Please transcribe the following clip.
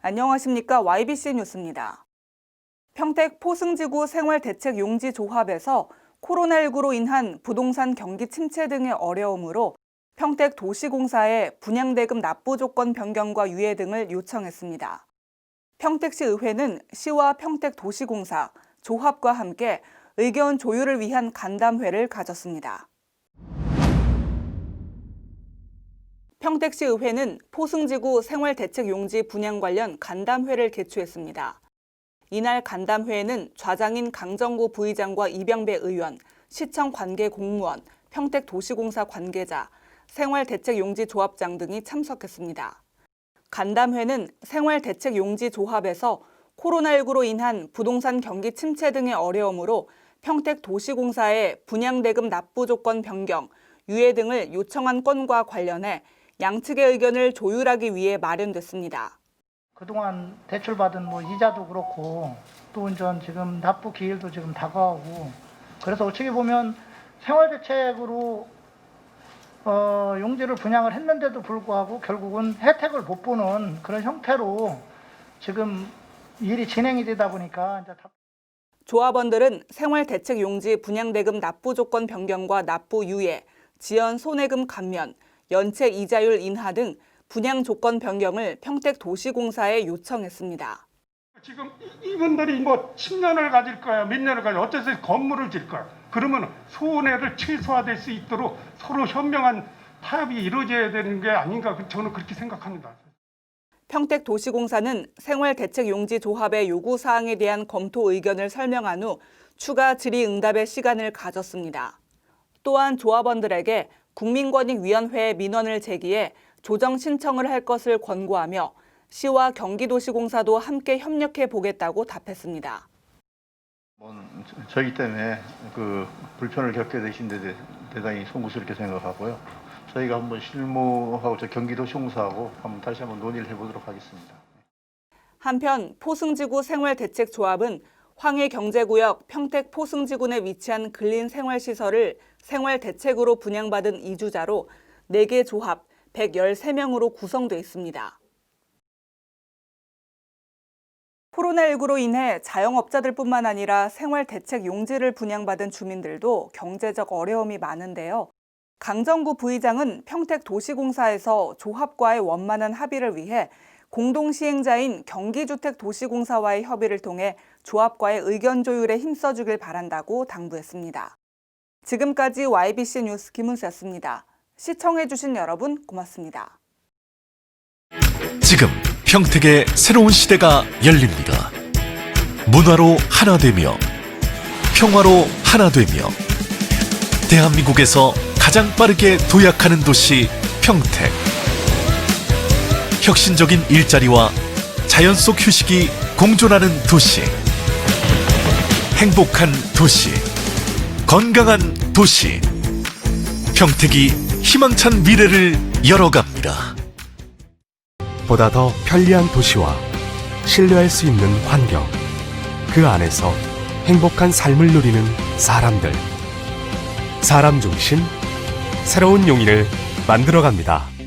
안녕하십니까 YBC 뉴스입니다. 평택 포승지구 생활대책용지 조합에서 코로나19로 인한 부동산 경기 침체 등의 어려움으로 평택 도시공사에 분양대금 납부 조건 변경과 유예 등을 요청했습니다. 평택시 의회는 시와 평택 도시공사, 조합과 함께 의견 조율을 위한 간담회를 가졌습니다. 평택시 의회는 포승지구 생활대책용지 분양 관련 간담회를 개최했습니다. 이날 간담회에는 좌장인 강정구 부의장과 이병배 의원, 시청 관계 공무원, 평택도시공사 관계자, 생활대책용지 조합장 등이 참석했습니다. 간담회는 생활대책용지 조합에서 코로나19로 인한 부동산 경기 침체 등의 어려움으로 평택도시공사에 분양대금 납부 조건 변경, 유예 등을 요청한 건과 관련해 양측의 의견을 조율하기 위해 마련됐습니다. 그동안 대출받은 뭐 이자도 그렇고 또 이제 지금 납부 기일도 지금 다가오고 그래서 어떻게 보면 생활대책으로 어, 용지를 분양을 했는데도 불구하고 결국은 혜택을 못 보는 그런 형태로 지금 일이 진행이 되다 보니까 이제 다 조합원들은 생활대책 용지 분양대금 납부 조건 변경과 납부 유예, 지연 손해금 감면, 연체 이자율 인하 등 분양 조건 변경을 평택 도시공사에 요청했습니다. 지금 이- 이분들이 뭐 10년을 가질 거야, 몇 년을 가질 어쨌든 건물을 질 거야. 그러면 손해를 최소화될 수 있도록 서로 현명한 타협이 이루어져야 되는 게 아닌가 그- 저는 그렇게 생각합니다. 평택 도시공사는 생활대책용지 조합의 요구 사항에 대한 검토 의견을 설명한 후 추가 질의응답의 시간을 가졌습니다. 또한 조합원들에게 국민권익위원회에 민원을 제기해 조정 신청을 할 것을 권고하며 시와 경기도시공사도 함께 협력해 보겠다고 답했습니다. 뭐, 저희 때문에 그 불편을 겪게 되신 데 대단히 송구스럽게 생각하고요. 저희가 한번 실무하고 저 경기도시공사하고 한번 다시 한번 논의를 해보도록 하겠습니다. 한편 포승지구 생활대책조합은 황해 경제구역 평택 포승지구 내 위치한 근린 생활시설을 생활 대책으로 분양받은 이주자로 4개 조합 113명으로 구성돼 있습니다. 코로나19로 인해 자영업자들뿐만 아니라 생활 대책 용지를 분양받은 주민들도 경제적 어려움이 많은데요. 강정구 부의장은 평택 도시공사에서 조합과의 원만한 합의를 위해 공동시행자인 경기주택도시공사와의 협의를 통해 조합과의 의견 조율에 힘써주길 바란다고 당부했습니다. 지금까지 YBC 뉴스 김은수였습니다. 시청해주신 여러분 고맙습니다. 지금 평택의 새로운 시대가 열립니다. 문화로 하나 되며 평화로 하나 되며 대한민국에서 가장 빠르게 도약하는 도시 평택. 혁신적인 일자리와 자연 속 휴식이 공존하는 도시. 행복한 도시. 건강한 도시. 평택이 희망찬 미래를 열어갑니다. 보다 더 편리한 도시와 신뢰할 수 있는 환경, 그 안에서 행복한 삶을 누리는 사람들. 사람 중심, 새로운 용인을 만들어갑니다.